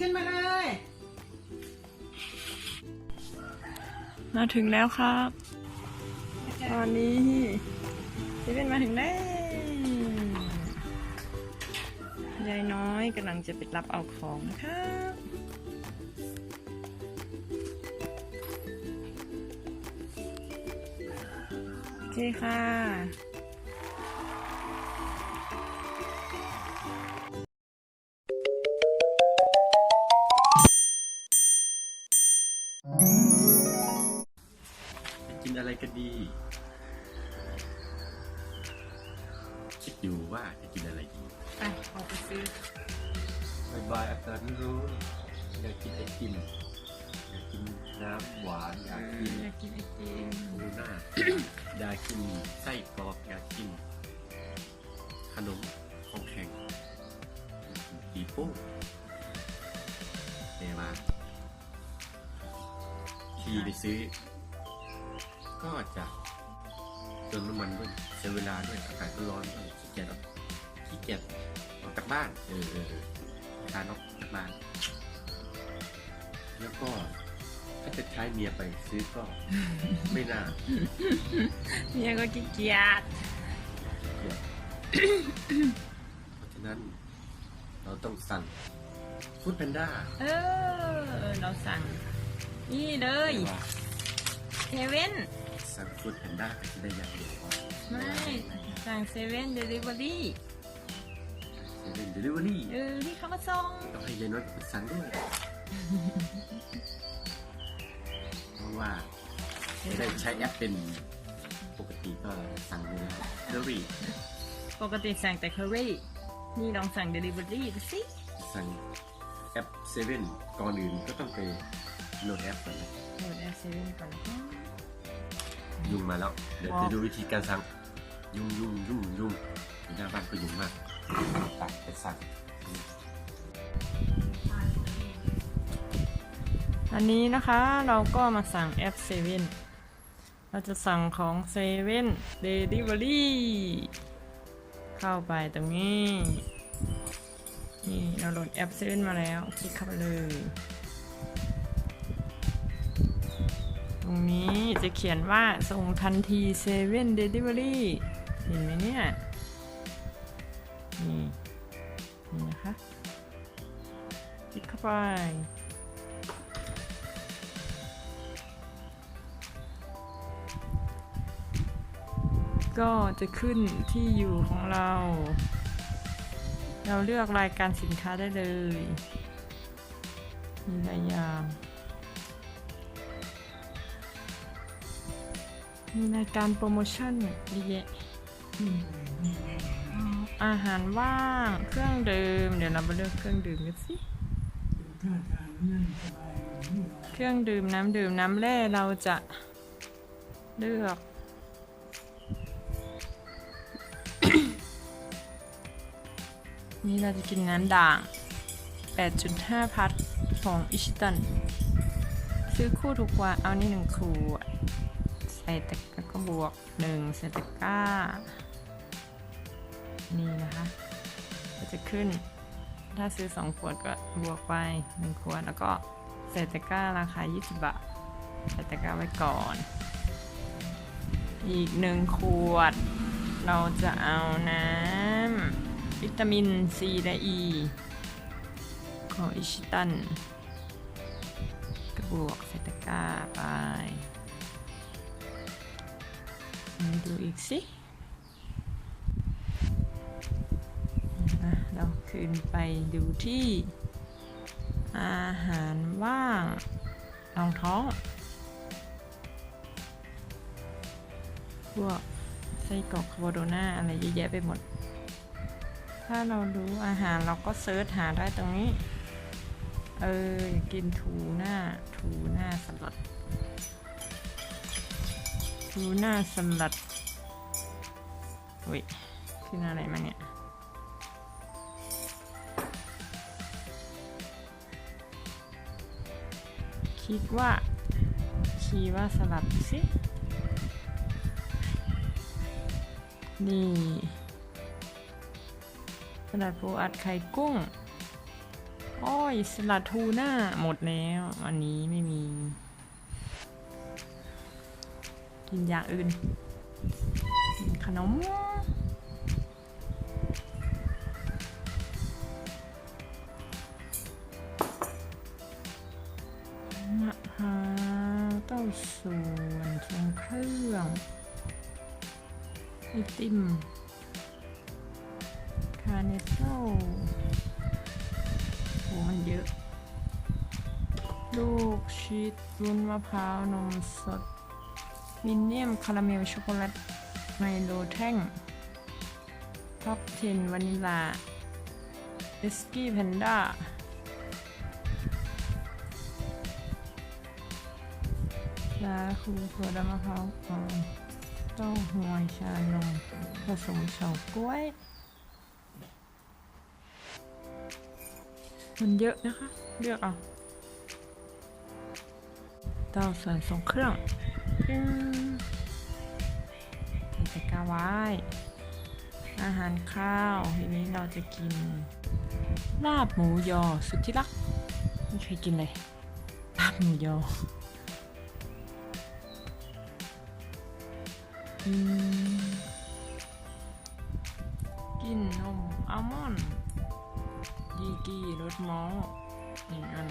ขึ้นมาเลย มาถึงแล้วครับ ตอนนี้เซเว่นมาถึงแล้วยายน้อยกำลังจะไปรับเอาของนะครับโอเคค่ะ ดีคิดอยู่ว่าจะกินอะไรดีไปออกไปซื้อบายบายอากาศไม่รู้อยากกินไอติมอยากกินน้ำหวานอยากกินอยากกินไอติมทูน่าอยากกินไส้กรอกอยากกินขนมของแข็งอยากกินปีโป้เอมาขี่ไปซื้อ ก็จะเติมน้ำมันด้วยเสียเวลาด้วยอากาศก็ร้อนด้วยขี้เกียจออกขี้เกียจออกจากบ้านเออเออเออการออกจากบ้าน แล้วก็ถ้าจะใช้เมียไปซื้อก็ไม่น่าเนี่ยก็ขี้เกียจเกียจเพราะฉะนั้น เราต้องสั่งฟู้ดแพนด้าเออ เราสั่ง นี่เลยเซเว่น สั่งฟู้ดแพนด้าก็จะได้อย่างเดียวพอไม่สั่งเซเว่นเดลิเวอรี่เซเว่นเดลิเวอรี่เออที่เขามาส่งต้องให้ยายน้อยไปสั่งด้วยเพราะว่าไม่ได้ใช้แอปเป็นปกติก็สั่งเลยนะเดลิเวอรี่ปกติสั่งแต่เคอรี่นี่ลองสั่งเดลิเวอรี่ดูสิสั่งแอปเซเว่นก่อนอื่นก็ต้องไปโหลดแอปก่อนนะโหลดแอปเซเว่นก่อนนะคะ ยุงมาแล้ว เดี๋ยวจะดูวิธีการสั่งยุงยุงยุงยุงอยู่หน้าบ้านก็ยุงมากตักไปสั่งอันนี้นะคะเราก็มาสั่งแอปเซเว่นเราจะสั่งของเซเว่นเดลิเวอรี่เข้าไปตรงนี้ นี่เราโหลดแอปเซเว่นมาแล้ว คลิกเข้าไปเลย ตรงนี้จะเขียนว่าส่งทันทีเซเว่นเดลิเวอรี่เห็นไหมเนี่ย นี่นี่นะคะคลิกเข้าไปก็จะขึ้นที่อยู่ของเรา เราเลือกรายการสินค้าได้เลย มีหลายอย่าง มีรายการโปรโมชั่นเยอะแยะอืมอาหารว่าง เครื่องดื่ม เดี๋ยวเรามาเลือกเครื่องดื่มกันสิ เครื่องดื่มน้ำดื่มน้ำแร่เราจะเลือก นี่เราจะกินน้ำด่าง 8.5 พัทของอิชิตัน ซื้อคู่ทุกวันเอานี่หนึ่งขวด ใส่ตะกร้าก็บวกหนึ่งใส่ตะกร้า นี่นะคะ ก็จะขึ้น ถ้าซื้อ 2 ขวดก็บวกไป 1 ขวด แล้วก็ใส่ตะกร้าราคา 20 บาท ใส่ตะกร้าไว้ก่อน อีก 1 ขวด เราจะเอาน้ำวิตามินซีและ E ของอิชิตันกระบวกใส่ตะกร้าไป มาดูอีกสิอะเราขึ้นไปดูที่อาหารว่างรองท้อง พวกไส้กรอกคาโบโดนาอะไรเยอะแยะไปหมด ถ้าเรารู้อาหารเราก็เซิร์ชหาได้ตรงนี้ เออกกินทูน่าทูน่าสลัด ทูน่าสลัดอุ้ยขึ้นอะไรมาเนี่ย คิดว่าคีย์ว่าสลัดสินี่สลัดปูอัดไข่กุ้งอโอ้ย สลัดทูน่าหมดแล้ว อันนี้ไม่มี กินอย่างอื่นกินขนมมหาเต้าส่วนทรงเครื่องไอติมคาเนโซโหมันเยอะ ลูกชีสวุ้นมะพร้าวนมสด มินเนียมคาราเมลช็อกโกแลตไมโลแท่งท็อปเทนวานิลาเอสกี้แพนด้าชาคูโซดามะพร้าวอ่อนเต้าหวยชานมผสมเฉาก๊วย มันเยอะนะคะ เลือกเอาเต้าส่วนทรงเครื่อง ปิ้งใส่ตะกร้าไว้ อาหารข้าว ทีนี้เราจะกิน ลาบหมูยอสุดที่รัก ไม่เคยกินเลย ลาบหมูยอกินนมอัลมอนด์ยีกี้รสมอลหนึ่งอัน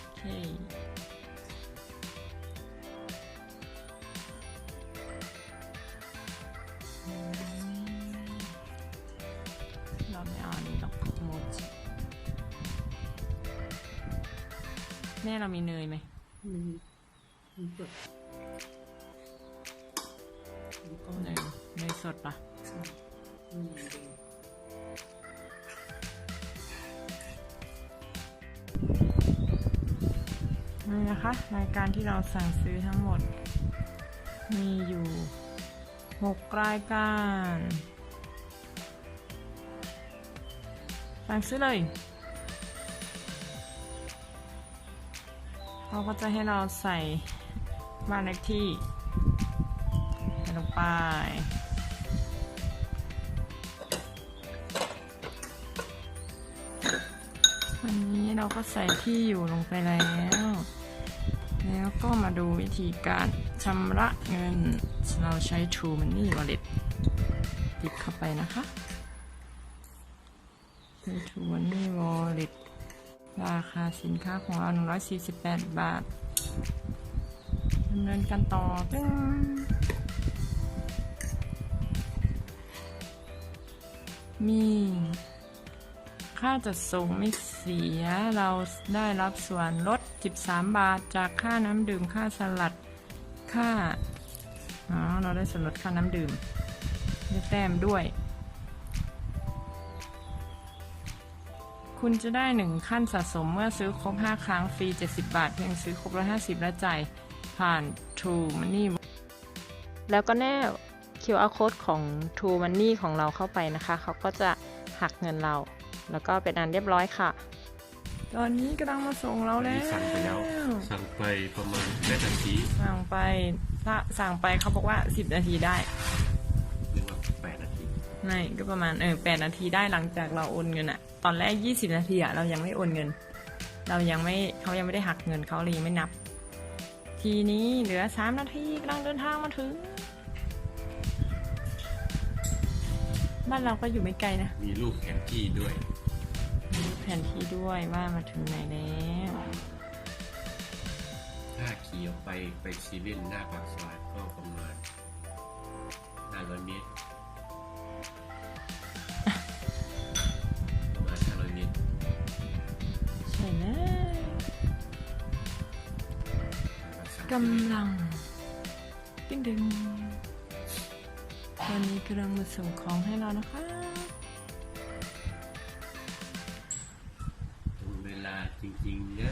โอเค เรามีเนยไหมมีมีกดเนยเนยสดปะมีเลยนี่นะคะรายการที่เราสั่งซื้อทั้งหมด มีอยู่ 6 รายการ สั่งซื้อเลย เขาก็จะให้เราใส่บ้านเลขที่ใส่ลงไปวันนี้เราก็ใส่ที่อยู่ลงไปแล้ว แล้วก็มาดูวิธีการชำระเงิน เราใช้ True Money Wallet ติดเข้าไปนะคะใช้ True Money Wallet ราคาสินค้าของเรา 148 บาทดำเนินการต่อตึ้งมีค่าจัดส่งไม่เสีย เราได้รับส่วนลด 13 บาท จากค่าน้ำดื่ม ค่าสลัด ค่า อ๋อ เราได้ส่วนลดค่าน้ำดื่มได้แต้มด้วย คุณจะได้หนึ่งขั้นสะสมเมื่อซื้อครบ 5 ครั้งฟรี 70 บาท เพียงซื้อครบ 150 และจ่ายผ่าน True Money แล้วก็แนบ QR code ของ True Money ของเราเข้าไปนะคะ เขาก็จะหักเงินเรา แล้วก็เป็นอันเรียบร้อยค่ะ ตอนนี้กำลังมาส่งเราอันแล้นี้ว สั่งไปแล้ว สั่งไปประมาณแปดนาที สั่งไปถ้าสั่งไปเขาบอกว่า 10 นาทีได้ ไม่ก็ประมาณเออแปดนาทีได้หลังจากเราโอนเงินอะตอนแรก20นาทีอะเรายังไม่โอนเงิน เรายังไม่เขายังไม่ได้หักเงินเขาเลยยังไม่นับ ทีนี้เหลือ3นาทีกำลังเดินทางมาถึงบ้านเราก็อยู่ไม่ไกลนะ มีรูปแผนที่ด้วย มีแผนที่ด้วยว่ามาถึงไหนแล้วถ้าขี่ออกไปไปซีเว่นหน้าปากซอยก็ประมาณห้าร้อยเมตร กำลังดึงดึงตอนนี้กำลังมาส่งของให้เรานะคะตรงเวลาจริงๆนะ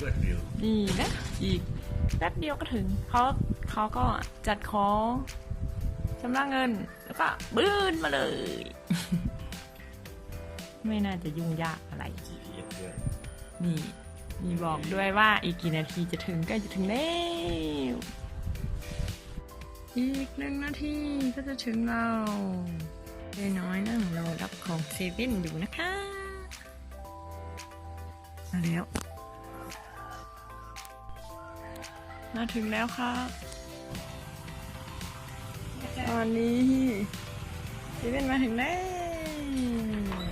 รวดเร็วนี่นะอีกแป๊บเดียวก็ถึงเขาเขาก็จัดของชำระเงิน แล้วก็บื้นมาเลย ไม่น่าจะยุ่งยากอะไร GPS ด้วยนี่ มีบอกด้วยว่าอีกกี่นาทีจะถึงใกล้จะถึงแล้ว อีกหนึ่งนาทีก็จะถึงเราเล็น้อยนั่งรอรับของเซเว่นอยู่นะคะ มาแล้ว มาถึงแล้วครับตอนนี้เซเว่นมาถึงแล้ว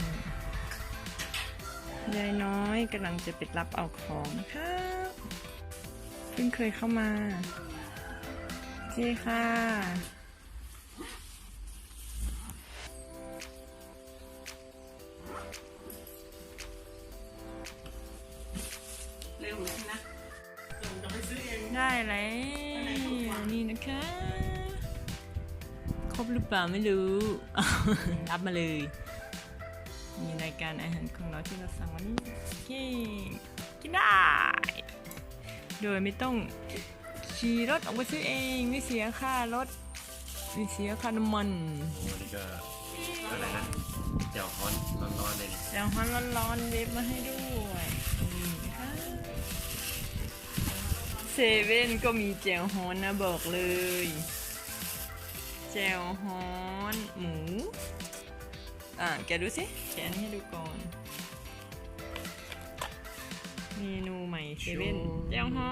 ยายน้อยกำลังจะไปรับเอาของนะครับเพิ่งเคยเข้ามาโอเคค่ะเร็วนะเราจะไปซื้อเองได้แล้วนี่นะคะ ครบหรือเปล่าไม่รู้ รับมาเลยมีราย การอาหารของเราที่เราสั่งวันนี้โอเคกินได้ โดยไม่ต้องขี่รถออกไปซื้อเองไม่เสียค่ารถไม่เสียค่าน้ำมันวันนี้ก็อะไรนะเจ้าฮ้อนร้อนๆเลยนี่แจ่วฮ้อนร้อนๆเว็บมาให้ด้วยนี่นะคะเซเว่นก็มีแจ่วฮ้อนนะบอกเลยแจ่วฮ้อนหมู อะแกดูสิแกนให้ดูก่อน เมนูใหม่เซเว่นแจ่วฮ้อ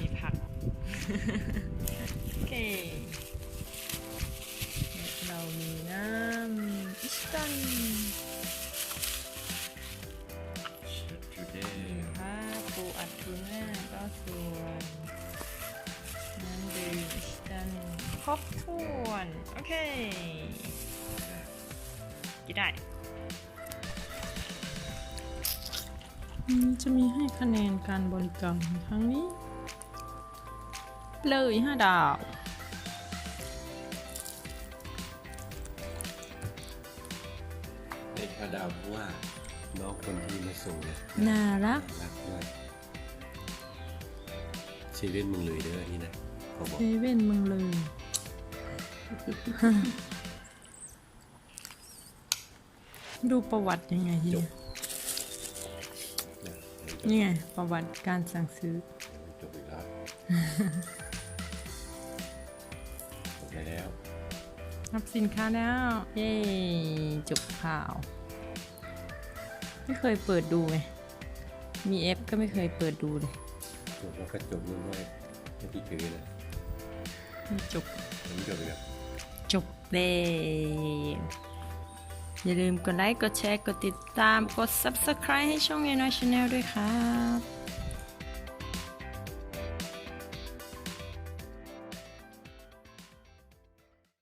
มีผัก โอเค เรามีน้ำอิสตันจุดเด้ค่ะปูอัดทูน่าก็ส่วนน้ำดื่มอิสตันครบถ้วน โอเค กินได้จะมีให้คะแนนการบริการครั้งนี้ เลยห้าดาว ในข้าดาวเพราะว่า น้องคนที่มาส่งเนี่ยน่ารัก รักด้วยเซเว่นมึงเลยเด้อนี่นะเขาบอก เซเว่นมึงเลย ดูประวัติยังไงทีจบเนี่ยนะเดี๋ยวจบนี่ไงประวัติการสั่งซื้อจบอีกแล้ว จบไปแล้ว รับสินค้าแล้ว เย้จบข่าว ไม่เคยเปิดดูไงมีเอฟก็ไม่เคยเปิดดูเลยจบแล้วก็จบด้วยด้วยไม่ที่ถือนะจบผมจบอีกแล้วจบเลย อย่าลืมกดไลค์ กดแชร์ กดติดตาม กด Subscribe ให้ช่องยายน้อยชาแนลด้วยครับ